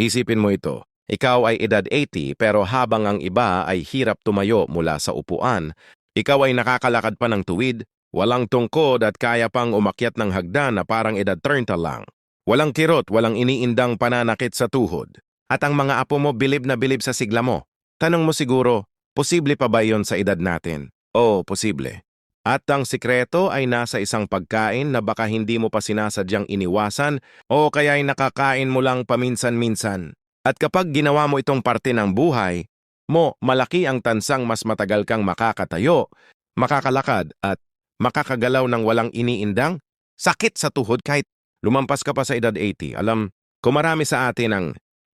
Isipin mo ito, ikaw ay edad 80 pero habang ang iba ay hirap tumayo mula sa upuan, ikaw ay nakakalakad pa ng tuwid, walang tungkod at kaya pang umakyat ng hagdan na parang edad 30 lang. Walang kirot, walang iniindang pananakit sa tuhod. At ang mga apo mo bilib na bilib sa sigla mo. Tanong mo siguro, posible pa ba yon sa edad natin? Oo, posible. At ang sikreto ay nasa isang pagkain na baka hindi mo pa sinasadyang iniwasan o kaya ay nakakain mo lang paminsan-minsan. At kapag ginawa mo itong parte ng buhay, mo malaki ang tansang mas matagal kang makakatayo, makakalakad at makakagalaw ng walang iniindang, sakit sa tuhod kahit lumampas ka pa sa edad 80. Alam, kumarami sa atin ang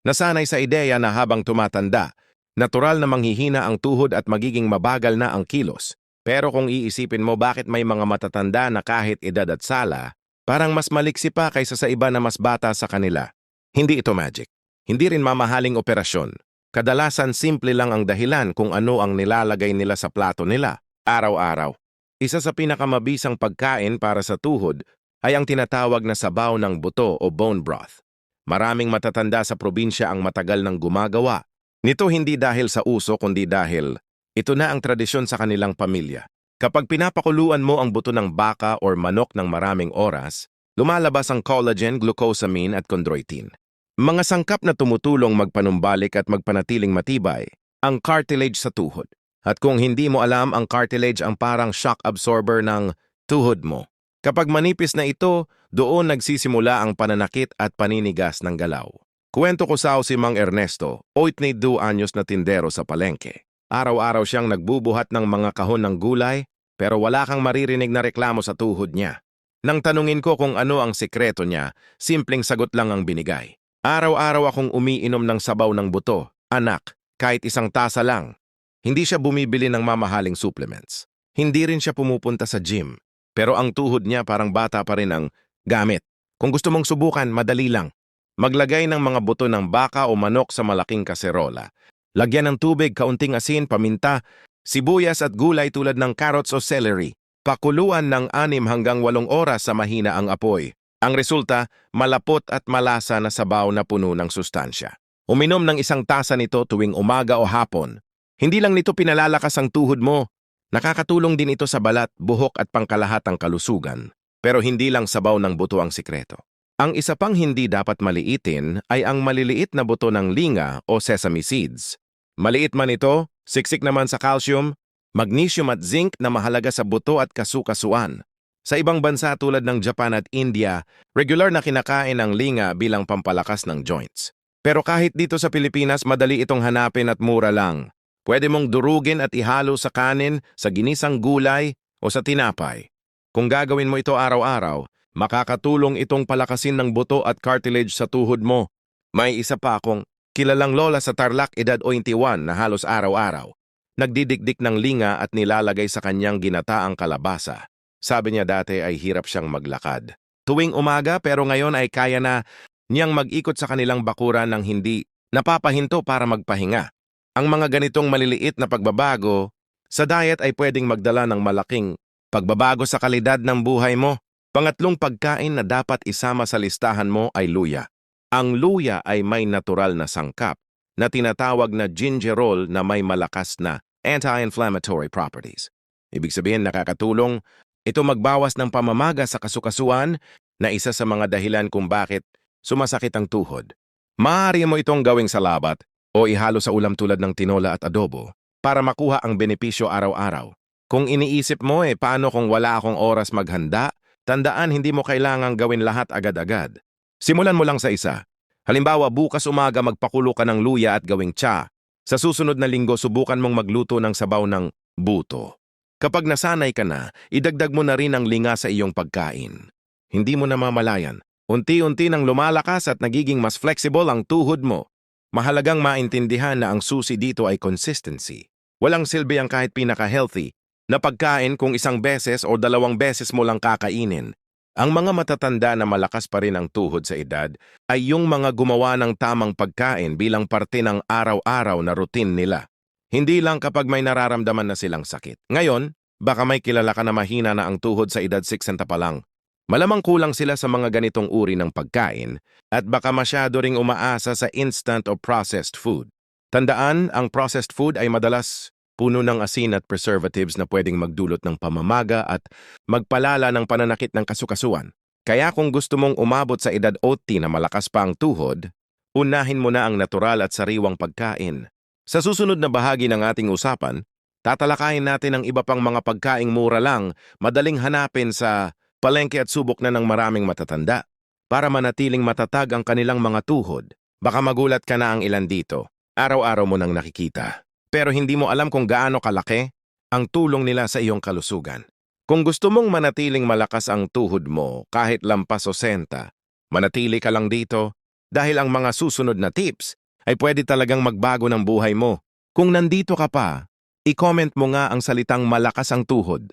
nasanay sa ideya na habang tumatanda, natural na manghihina ang tuhod at magiging mabagal na ang kilos. Pero kung iisipin mo bakit may mga matatanda na kahit edad at sala, parang mas maliksi pa kaysa sa iba na mas bata sa kanila. Hindi ito magic. Hindi rin mamahaling operasyon. Kadalasan simple lang ang dahilan kung ano ang nilalagay nila sa plato nila, araw-araw. Isa sa pinakamabisang pagkain para sa tuhod ay ang tinatawag na sabaw ng buto o bone broth. Maraming matatanda sa probinsya ang matagal nang gumagawa. Nito hindi dahil sa uso kundi dahil ito na ang tradisyon sa kanilang pamilya. Kapag pinapakuluan mo ang buto ng baka or manok ng maraming oras, lumalabas ang collagen, glucosamine at chondroitin. Mga sangkap na tumutulong magpanumbalik at magpanatiling matibay, ang cartilage sa tuhod. At kung hindi mo alam, ang cartilage ang parang shock absorber ng tuhod mo. Kapag manipis na ito, doon nagsisimula ang pananakit at paninigas ng galaw. Kuwento ko sa si Mang Ernesto, 82 anyos na tindero sa palengke. Araw-araw siyang nagbubuhat ng mga kahon ng gulay, pero wala kang maririnig na reklamo sa tuhod niya. Nang tanungin ko kung ano ang sekreto niya, simpleng sagot lang ang binigay. Araw-araw akong umiinom ng sabaw ng buto, anak, kahit isang tasa lang. Hindi siya bumibili ng mamahaling supplements. Hindi rin siya pumupunta sa gym. Pero ang tuhod niya parang bata pa rin ang gamit. Kung gusto mong subukan, madali lang. Maglagay ng mga buto ng baka o manok sa malaking kaserola. Lagyan ng tubig, kaunting asin, paminta, sibuyas at gulay tulad ng carrots o celery. Pakuluan ng 6 hanggang 8 oras sa mahina ang apoy. Ang resulta, malapot at malasa na sabaw na puno ng sustansya. Uminom ng isang tasa nito tuwing umaga o hapon. Hindi lang nito pinalalakas ang tuhod mo. Nakakatulong din ito sa balat, buhok at pangkalahatang kalusugan. Pero hindi lang sabaw ng buto ang sikreto. Ang isa pang hindi dapat maliitin ay ang maliliit na buto ng linga o sesame seeds. Maliit man ito, siksik naman sa calcium, magnesium at zinc na mahalaga sa buto at kasukasuan. Sa ibang bansa tulad ng Japan at India, regular na kinakain ang linga bilang pampalakas ng joints. Pero kahit dito sa Pilipinas, madali itong hanapin at mura lang. Pwede mong durugin at ihalo sa kanin, sa ginisang gulay o sa tinapay. Kung gagawin mo ito araw-araw, makakatulong itong palakasin ng buto at cartilage sa tuhod mo. May isa pa akong kilalang lola sa Tarlac edad 21 na halos araw-araw. Nagdidikdik ng linga at nilalagay sa kanyang ginataang kalabasa. Sabi niya dati ay hirap siyang maglakad. Tuwing umaga pero ngayon ay kaya na niyang mag-ikot sa kanilang bakuran ng hindi napapahinto para magpahinga. Ang mga ganitong maliliit na pagbabago sa diet ay pwedeng magdala ng malaking pagbabago sa kalidad ng buhay mo. Pangatlong pagkain na dapat isama sa listahan mo ay luya. Ang luya ay may natural na sangkap na tinatawag na gingerol na may malakas na anti-inflammatory properties. Ibig sabihin nakakatulong ito magbawas ng pamamaga sa kasukasuan na isa sa mga dahilan kung bakit sumasakit ang tuhod. Maaari mo itong gawing salabat o ihalo sa ulam tulad ng tinola at adobo para makuha ang benepisyo araw-araw. Kung iniisip mo eh paano kung wala akong oras maghanda, tandaan hindi mo kailangang gawin lahat agad-agad. Simulan mo lang sa isa. Halimbawa bukas umaga magpakulo ka ng luya at gawing tsa. Sa susunod na linggo subukan mong magluto ng sabaw ng buto. Kapag nasanay ka na, idagdag mo na rin ang linga sa iyong pagkain. Hindi mo namamalayan. Unti-unti nang lumalakas at nagiging mas flexible ang tuhod mo. Mahalagang maintindihan na ang susi dito ay consistency. Walang silbi ang kahit pinaka-healthy na pagkain kung isang beses o dalawang beses mo lang kakainin. Ang mga matatanda na malakas pa rin ang tuhod sa edad ay yung mga gumawa ng tamang pagkain bilang parte ng araw-araw na routine nila. Hindi lang kapag may nararamdaman na silang sakit. Ngayon, baka may kilala ka na mahina na ang tuhod sa edad 60 pa lang. Malamang kulang sila sa mga ganitong uri ng pagkain at baka masyado ring umaasa sa instant o processed food. Tandaan, ang processed food ay madalas puno ng asin at preservatives na pwedeng magdulot ng pamamaga at magpalala ng pananakit ng kasukasuan. Kaya kung gusto mong umabot sa edad 80 na malakas pa ang tuhod, unahin mo na ang natural at sariwang pagkain. Sa susunod na bahagi ng ating usapan, tatalakayin natin ang iba pang mga pagkaing mura lang, madaling hanapin sa palengke at subok na ng maraming matatanda para manatiling matatag ang kanilang mga tuhod. Baka magulat ka na ang ilan dito. Araw-araw mo nang nakikita. Pero hindi mo alam kung gaano kalaki ang tulong nila sa iyong kalusugan. Kung gusto mong manatiling malakas ang tuhod mo kahit lampas o senta, manatili ka lang dito dahil ang mga susunod na tips ay pwede talagang magbago ng buhay mo. Kung nandito ka pa, i-comment mo nga ang salitang malakas ang tuhod.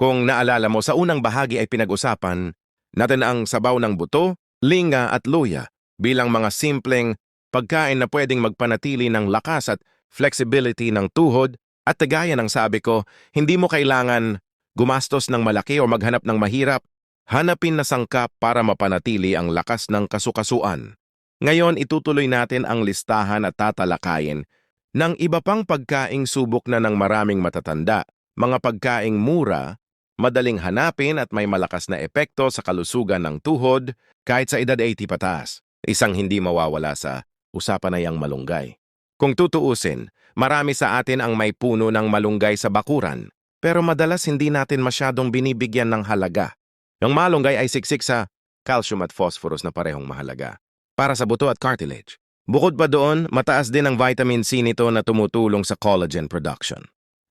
Kung naalala mo sa unang bahagi ay pinag-usapan natin ang sabaw ng buto, linga at luya bilang mga simpleng pagkain na pwedeng magpanatili ng lakas at flexibility ng tuhod at gaya ng sabi ko, hindi mo kailangan gumastos ng malaki o maghanap ng mahirap, hanapin na sangkap para mapanatili ang lakas ng kasukasuan. Ngayon itutuloy natin ang listahan at tatalakayin ng iba pang pagkaing subok na ng maraming matatanda, mga pagkaing mura madaling hanapin at may malakas na epekto sa kalusugan ng tuhod kahit sa edad 80 patas. Isang hindi mawawala sa usapan na yang malunggay. Kung tutuusin, marami sa atin ang may puno ng malunggay sa bakuran, pero madalas hindi natin masyadong binibigyan ng halaga. Ang malunggay ay siksik sa calcium at phosphorus na parehong mahalaga para sa buto at cartilage. Bukod pa doon, mataas din ang vitamin C nito na tumutulong sa collagen production.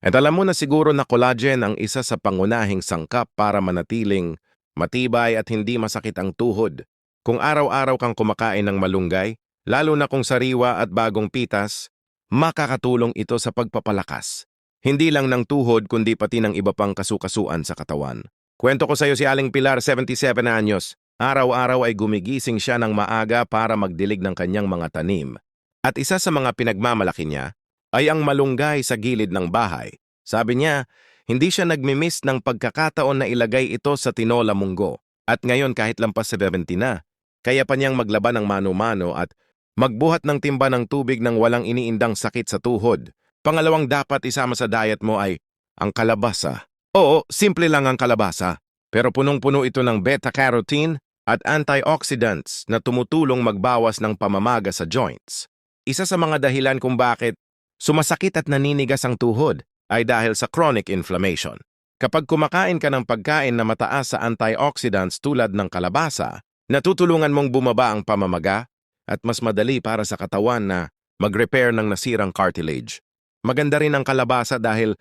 At alam mo na siguro na collagen ang isa sa pangunahing sangkap para manatiling matibay at hindi masakit ang tuhod. Kung araw-araw kang kumakain ng malunggay, lalo na kung sariwa at bagong pitas, makakatulong ito sa pagpapalakas. Hindi lang ng tuhod kundi pati ng iba pang kasukasuan sa katawan. Kwento ko sa iyo si Aling Pilar, 77 anyos. Araw-araw ay gumigising siya ng maaga para magdilig ng kanyang mga tanim. At isa sa mga pinagmamalaki niya ay ang malunggay sa gilid ng bahay. Sabi niya, hindi siya nagmimiss ng pagkakataon na ilagay ito sa tinola munggo. At ngayon kahit lampas sa 70 na, kaya pa niyang maglaban ng mano-mano at magbuhat ng timba ng tubig ng walang iniindang sakit sa tuhod. Pangalawang dapat isama sa diet mo ay ang kalabasa. Oo, simple lang ang kalabasa. Pero punong-puno ito ng beta-carotene at antioxidants na tumutulong magbawas ng pamamaga sa joints. Isa sa mga dahilan kung bakit Sumasakit at naninigas ang tuhod ay dahil sa chronic inflammation. Kapag kumakain ka ng pagkain na mataas sa antioxidants tulad ng kalabasa, natutulungan mong bumaba ang pamamaga at mas madali para sa katawan na mag-repair ng nasirang cartilage. Maganda rin ang kalabasa dahil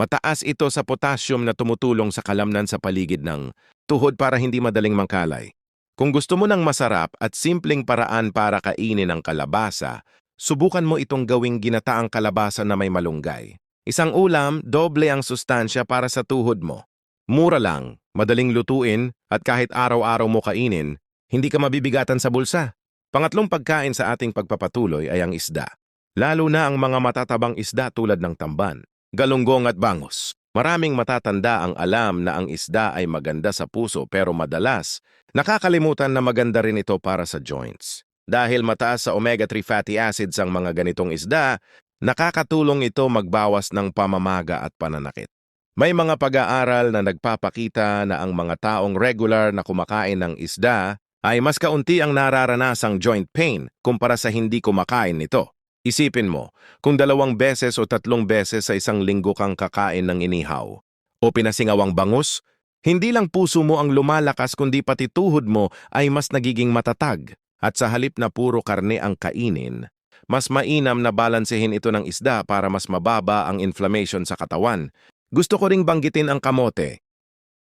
mataas ito sa potassium na tumutulong sa kalamnan sa paligid ng tuhod para hindi madaling mangkalay. Kung gusto mo ng masarap at simpleng paraan para kainin ang kalabasa, subukan mo itong gawing ginataang kalabasa na may malunggay. Isang ulam, doble ang sustansya para sa tuhod mo. Mura lang, madaling lutuin, at kahit araw-araw mo kainin, hindi ka mabibigatan sa bulsa. Pangatlong pagkain sa ating pagpapatuloy ay ang isda. Lalo na ang mga matatabang isda tulad ng tamban, galunggong at bangus. Maraming matatanda ang alam na ang isda ay maganda sa puso pero madalas, nakakalimutan na maganda rin ito para sa joints. Dahil mataas sa omega-3 fatty acids ang mga ganitong isda, nakakatulong ito magbawas ng pamamaga at pananakit. May mga pag-aaral na nagpapakita na ang mga taong regular na kumakain ng isda ay mas kaunti ang nararanasang joint pain kumpara sa hindi kumakain nito. Isipin mo, kung dalawang beses o tatlong beses sa isang linggo kang kakain ng inihaw o pinasingawang bangus, hindi lang puso mo ang lumalakas kundi pati tuhod mo ay mas nagiging matatag. At sa halip na puro karne ang kainin, mas mainam na balansehin ito ng isda para mas mababa ang inflammation sa katawan. Gusto ko ring banggitin ang kamote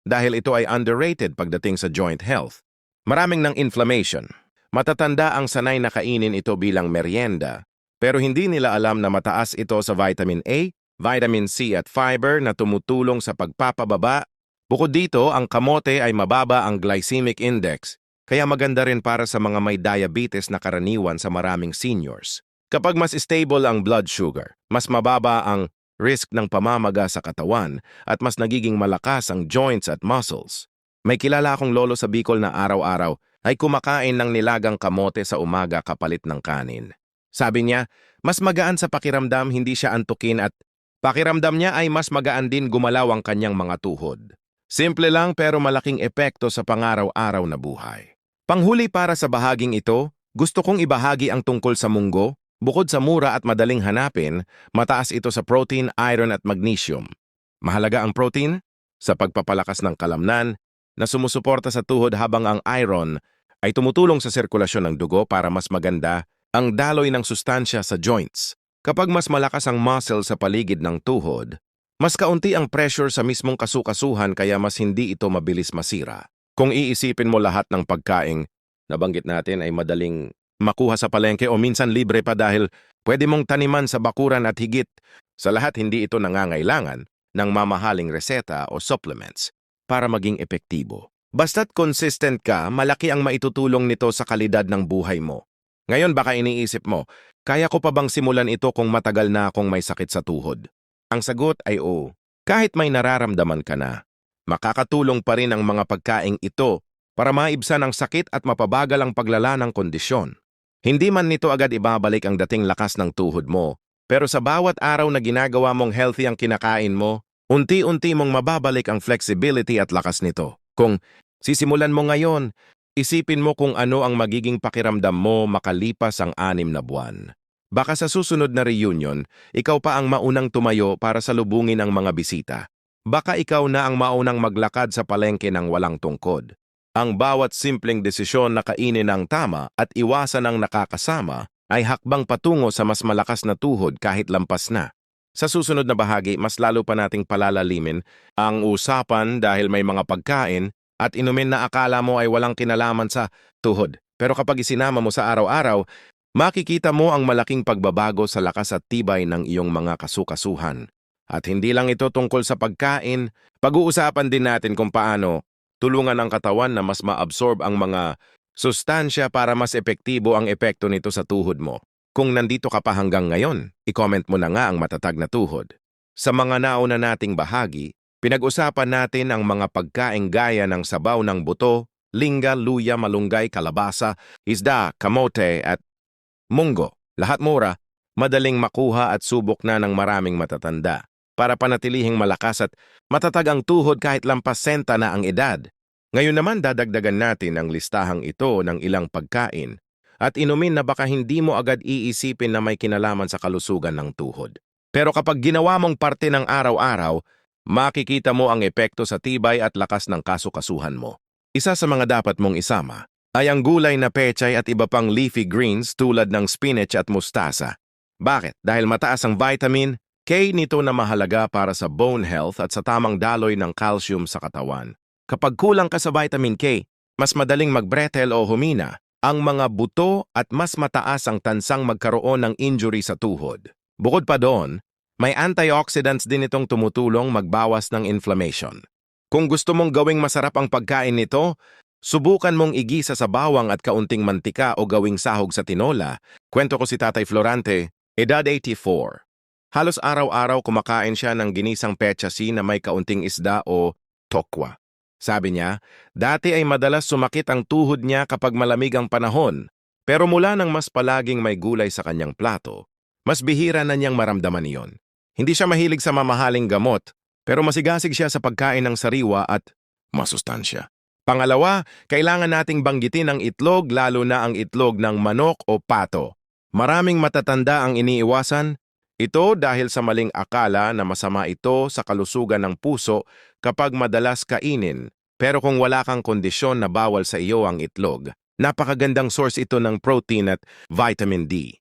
dahil ito ay underrated pagdating sa joint health. Maraming ng inflammation. Matatanda ang sanay na kainin ito bilang merienda, pero hindi nila alam na mataas ito sa vitamin A, vitamin C at fiber na tumutulong sa pagpapababa. Bukod dito, ang kamote ay mababa ang glycemic index, kaya maganda rin para sa mga may diabetes na karaniwan sa maraming seniors. Kapag mas stable ang blood sugar, mas mababa ang risk ng pamamaga sa katawan at mas nagiging malakas ang joints at muscles. May kilala akong lolo sa Bicol na araw-araw ay kumakain ng nilagang kamote sa umaga kapalit ng kanin. Sabi niya, mas magaan sa pakiramdam hindi siya antukin at pakiramdam niya ay mas magaan din gumalaw ang kanyang mga tuhod. Simple lang pero malaking epekto sa pangaraw-araw na buhay. Panghuli para sa bahaging ito, gusto kong ibahagi ang tungkol sa munggo. Bukod sa mura at madaling hanapin, mataas ito sa protein, iron at magnesium. Mahalaga ang protein sa pagpapalakas ng kalamnan na sumusuporta sa tuhod habang ang iron ay tumutulong sa sirkulasyon ng dugo para mas maganda ang daloy ng sustansya sa joints. Kapag mas malakas ang muscle sa paligid ng tuhod, mas kaunti ang pressure sa mismong kasukasuhan kaya mas hindi ito mabilis masira. Kung iisipin mo lahat ng pagkaing nabanggit natin ay madaling makuha sa palengke o minsan libre pa dahil pwede mong taniman sa bakuran at higit. Sa lahat hindi ito nangangailangan ng mamahaling reseta o supplements para maging epektibo. Basta't consistent ka, malaki ang maitutulong nito sa kalidad ng buhay mo. Ngayon baka iniisip mo, kaya ko pa bang simulan ito kung matagal na akong may sakit sa tuhod? Ang sagot ay oo. Kahit may nararamdaman ka na, makakatulong pa rin ang mga pagkaing ito para maibsan ang sakit at mapabagal ang paglala ng kondisyon. Hindi man nito agad ibabalik ang dating lakas ng tuhod mo, pero sa bawat araw na ginagawa mong healthy ang kinakain mo, unti-unti mong mababalik ang flexibility at lakas nito. Kung sisimulan mo ngayon, isipin mo kung ano ang magiging pakiramdam mo makalipas ang anim na buwan. Baka sa susunod na reunion, ikaw pa ang maunang tumayo para salubungin ang mga bisita. Baka ikaw na ang maunang maglakad sa palengke ng walang tungkod. Ang bawat simpleng desisyon na kainin ng tama at iwasan ang nakakasama ay hakbang patungo sa mas malakas na tuhod kahit lampas na. Sa susunod na bahagi, mas lalo pa nating palalalimin ang usapan dahil may mga pagkain at inumin na akala mo ay walang kinalaman sa tuhod. Pero kapag isinama mo sa araw-araw, makikita mo ang malaking pagbabago sa lakas at tibay ng iyong mga kasukasuhan. At hindi lang ito tungkol sa pagkain, pag-uusapan din natin kung paano tulungan ang katawan na mas ma-absorb ang mga sustansya para mas epektibo ang epekto nito sa tuhod mo. Kung nandito ka pa hanggang ngayon, i-comment mo na nga ang matatag na tuhod. Sa mga nauna nating bahagi, pinag-usapan natin ang mga pagkaing gaya ng sabaw ng buto, lingga, luya, malunggay, kalabasa, isda, kamote at munggo. Lahat mura, madaling makuha at subok na ng maraming matatanda para panatilihing malakas at matatag ang tuhod kahit lampas senta na ang edad. Ngayon naman dadagdagan natin ang listahang ito ng ilang pagkain at inumin na baka hindi mo agad iisipin na may kinalaman sa kalusugan ng tuhod. Pero kapag ginawa mong parte ng araw-araw, makikita mo ang epekto sa tibay at lakas ng kasukasuhan mo. Isa sa mga dapat mong isama ay ang gulay na pechay at iba pang leafy greens tulad ng spinach at mustasa. Bakit? Dahil mataas ang vitamin, K nito na mahalaga para sa bone health at sa tamang daloy ng calcium sa katawan. Kapag kulang ka sa vitamin K, mas madaling magbretel o humina ang mga buto at mas mataas ang tansang magkaroon ng injury sa tuhod. Bukod pa doon, may antioxidants din itong tumutulong magbawas ng inflammation. Kung gusto mong gawing masarap ang pagkain nito, subukan mong igisa sa bawang at kaunting mantika o gawing sahog sa tinola. Kwento ko si Tatay Florante, edad 84. Halos araw-araw kumakain siya ng ginisang pechasi na may kaunting isda o tokwa. Sabi niya, dati ay madalas sumakit ang tuhod niya kapag malamig ang panahon, pero mula nang mas palaging may gulay sa kanyang plato, mas bihira na niyang maramdaman iyon. Hindi siya mahilig sa mamahaling gamot, pero masigasig siya sa pagkain ng sariwa at masustansya. Pangalawa, kailangan nating banggitin ang itlog lalo na ang itlog ng manok o pato. Maraming matatanda ang iniiwasan, ito dahil sa maling akala na masama ito sa kalusugan ng puso kapag madalas kainin, pero kung wala kang kondisyon na bawal sa iyo ang itlog, napakagandang source ito ng protein at vitamin D.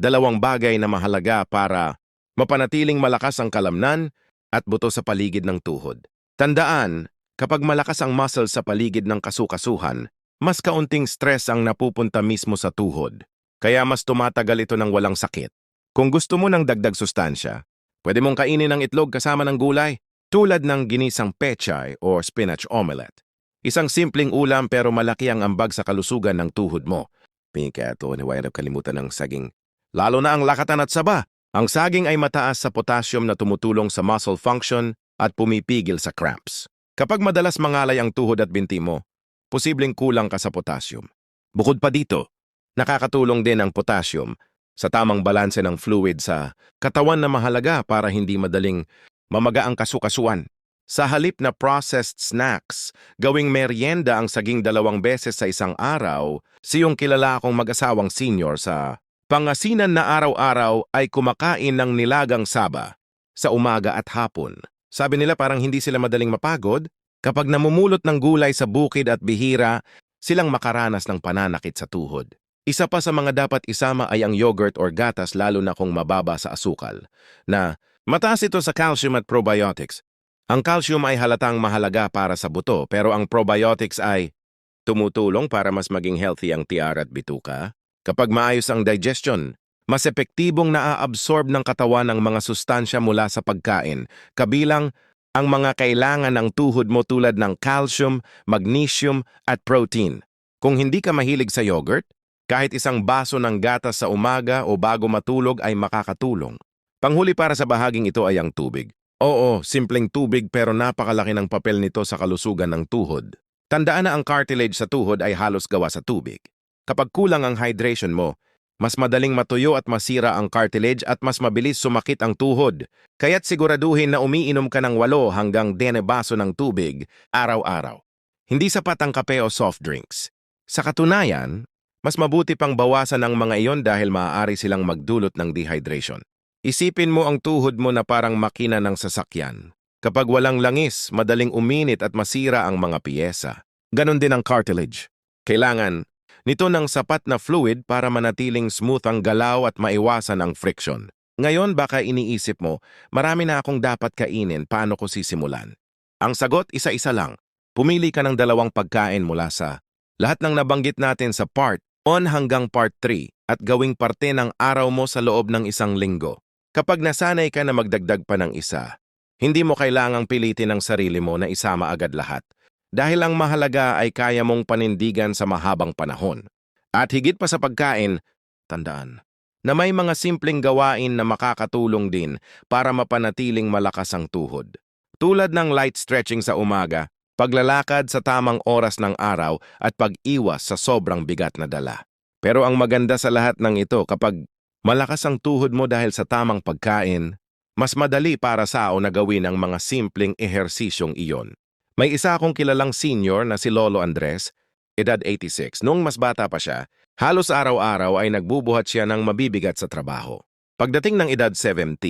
Dalawang bagay na mahalaga para mapanatiling malakas ang kalamnan at buto sa paligid ng tuhod. Tandaan, kapag malakas ang muscle sa paligid ng kasukasuhan, mas kaunting stress ang napupunta mismo sa tuhod, kaya mas tumatagal ito ng walang sakit. Kung gusto mo ng dagdag sustansya, pwede mong kainin ang itlog kasama ng gulay tulad ng ginisang pechay or spinach omelette. Isang simpleng ulam pero malaki ang ambag sa kalusugan ng tuhod mo. Pingka ito ni Wire kalimutan ng saging. Lalo na ang lakatan at saba. Ang saging ay mataas sa potassium na tumutulong sa muscle function at pumipigil sa cramps. Kapag madalas mangalay ang tuhod at binti mo, posibleng kulang ka sa potassium. Bukod pa dito, nakakatulong din ang potassium sa tamang balanse ng fluid sa katawan na mahalaga para hindi madaling mamaga ang kasukasuan. Sa halip na processed snacks, gawing merienda ang saging dalawang beses sa isang araw, siyong kilala akong mag-asawang senior sa pangasinan na araw-araw ay kumakain ng nilagang saba sa umaga at hapon. Sabi nila parang hindi sila madaling mapagod kapag namumulot ng gulay sa bukid at bihira, silang makaranas ng pananakit sa tuhod. Isa pa sa mga dapat isama ay ang yogurt or gatas lalo na kung mababa sa asukal, na mataas ito sa calcium at probiotics. Ang calcium ay halatang mahalaga para sa buto pero ang probiotics ay tumutulong para mas maging healthy ang tiara at bituka. Kapag maayos ang digestion, mas epektibong naaabsorb ng katawan ang mga sustansya mula sa pagkain, kabilang ang mga kailangan ng tuhod mo tulad ng calcium, magnesium at protein. Kung hindi ka mahilig sa yogurt, kahit isang baso ng gatas sa umaga o bago matulog ay makakatulong. Panghuli para sa bahaging ito ay ang tubig. Oo, simpleng tubig pero napakalaki ng papel nito sa kalusugan ng tuhod. Tandaan na ang cartilage sa tuhod ay halos gawa sa tubig. Kapag kulang ang hydration mo, mas madaling matuyo at masira ang cartilage at mas mabilis sumakit ang tuhod. Kaya't siguraduhin na umiinom ka ng 8 hanggang 10 baso ng tubig araw-araw. Hindi sapat ang kape o soft drinks. Sa katunayan, mas mabuti pang bawasan ang mga iyon dahil maaari silang magdulot ng dehydration. Isipin mo ang tuhod mo na parang makina ng sasakyan. Kapag walang langis, madaling uminit at masira ang mga piyesa. Ganon din ang cartilage. Kailangan nito ng sapat na fluid para manatiling smooth ang galaw at maiwasan ang friction. Ngayon baka iniisip mo, marami na akong dapat kainin, paano ko sisimulan? Ang sagot, isa-isa lang. Pumili ka ng dalawang pagkain mula sa lahat ng nabanggit natin sa part 1 hanggang part 3 at gawing parte ng araw mo sa loob ng isang linggo. Kapag nasanay ka na magdagdag pa ng isa, hindi mo kailangang pilitin ang sarili mo na isama agad lahat. Dahil ang mahalaga ay kaya mong panindigan sa mahabang panahon. At higit pa sa pagkain, tandaan, na may mga simpleng gawain na makakatulong din para mapanatiling malakas ang tuhod. Tulad ng light stretching sa umaga, paglalakad sa tamang oras ng araw at pag-iwas sa sobrang bigat na dala. Pero ang maganda sa lahat ng ito kapag Malakas ang tuhod mo dahil sa tamang pagkain, mas madali para sao na gawin ang mga simpleng ehersisyong iyon. May isa akong kilalang senior na si Lolo Andres, edad 86. Noong mas bata pa siya, halos araw-araw ay nagbubuhat siya ng mabibigat sa trabaho. Pagdating ng edad 70,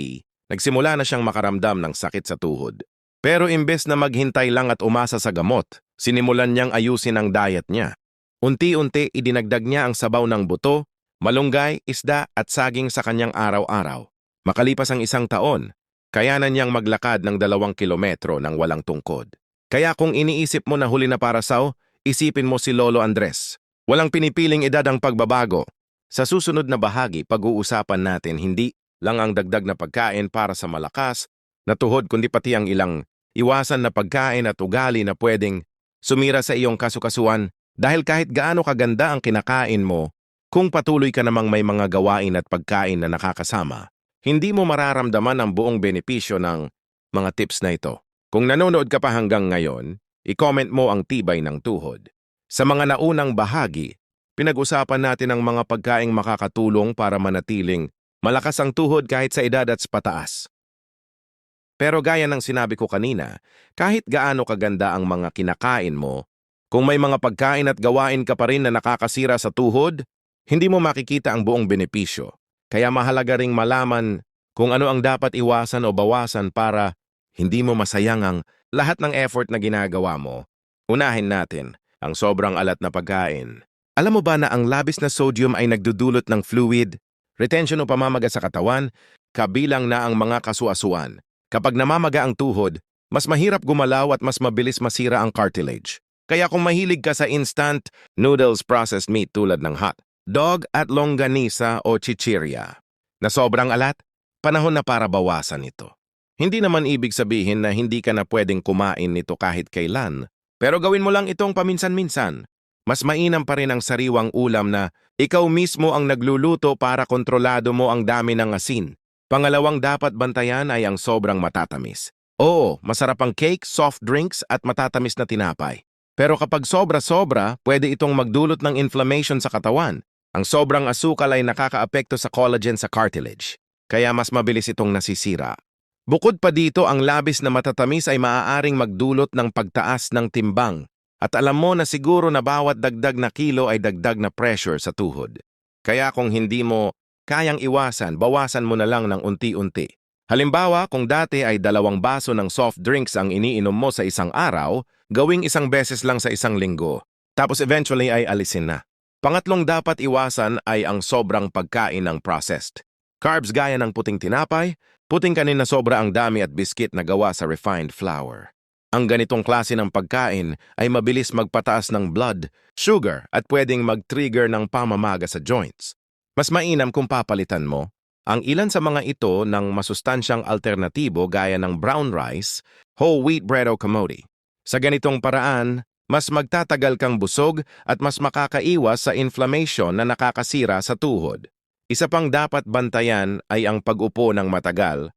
nagsimula na siyang makaramdam ng sakit sa tuhod. Pero imbes na maghintay lang at umasa sa gamot, sinimulan niyang ayusin ang diet niya. Unti-unti idinagdag niya ang sabaw ng buto malunggay, isda at saging sa kanyang araw-araw. Makalipas ang isang taon, kayanan niyang maglakad ng dalawang kilometro ng walang tungkod. Kaya kung iniisip mo na huli na para sao, isipin mo si Lolo Andres. Walang pinipiling edad ang pagbabago. Sa susunod na bahagi, pag-uusapan natin hindi lang ang dagdag na pagkain para sa malakas na tuhod kundi pati ang ilang iwasan na pagkain at ugali na pwedeng sumira sa iyong kasukasuan dahil kahit gaano kaganda ang kinakain mo, kung patuloy ka namang may mga gawain at pagkain na nakakasama, hindi mo mararamdaman ang buong benepisyo ng mga tips na ito. Kung nanonood ka pa hanggang ngayon, i-comment mo ang tibay ng tuhod. Sa mga naunang bahagi, pinag-usapan natin ang mga pagkaing makakatulong para manatiling malakas ang tuhod kahit sa edad at pataas. Pero gaya ng sinabi ko kanina, kahit gaano kaganda ang mga kinakain mo, kung may mga pagkain at gawain ka pa rin na nakakasira sa tuhod, hindi mo makikita ang buong benepisyo, kaya mahalaga ring malaman kung ano ang dapat iwasan o bawasan para hindi mo masayang ang lahat ng effort na ginagawa mo. Unahin natin ang sobrang alat na pagkain. Alam mo ba na ang labis na sodium ay nagdudulot ng fluid, retention o pamamaga sa katawan, kabilang na ang mga kasuasuan. Kapag namamaga ang tuhod, mas mahirap gumalaw at mas mabilis masira ang cartilage. Kaya kung mahilig ka sa instant noodles processed meat tulad ng hot, dog at longganisa o chichirya. Na sobrang alat, panahon na para bawasan ito. Hindi naman ibig sabihin na hindi ka na pwedeng kumain nito kahit kailan, pero gawin mo lang itong paminsan-minsan. Mas mainam pa rin ang sariwang ulam na ikaw mismo ang nagluluto para kontrolado mo ang dami ng asin. Pangalawang dapat bantayan ay ang sobrang matatamis. Oo, masarap ang cake, soft drinks at matatamis na tinapay. Pero kapag sobra-sobra, pwede itong magdulot ng inflammation sa katawan. Ang sobrang asukal ay nakakaapekto sa collagen sa cartilage, kaya mas mabilis itong nasisira. Bukod pa dito, ang labis na matatamis ay maaaring magdulot ng pagtaas ng timbang. At alam mo na siguro na bawat dagdag na kilo ay dagdag na pressure sa tuhod. Kaya kung hindi mo kayang iwasan, bawasan mo na lang ng unti-unti. Halimbawa, kung dati ay dalawang baso ng soft drinks ang iniinom mo sa isang araw, gawing isang beses lang sa isang linggo. Tapos eventually ay alisin na. Pangatlong dapat iwasan ay ang sobrang pagkain ng processed. Carbs gaya ng puting tinapay, puting kanin na sobra ang dami at biskit na gawa sa refined flour. Ang ganitong klase ng pagkain ay mabilis magpataas ng blood, sugar at pwedeng mag-trigger ng pamamaga sa joints. Mas mainam kung papalitan mo ang ilan sa mga ito ng masustansyang alternatibo gaya ng brown rice, whole wheat bread o kamote. Sa ganitong paraan, mas magtatagal kang busog at mas makakaiwas sa inflammation na nakakasira sa tuhod. Isa pang dapat bantayan ay ang pag-upo ng matagal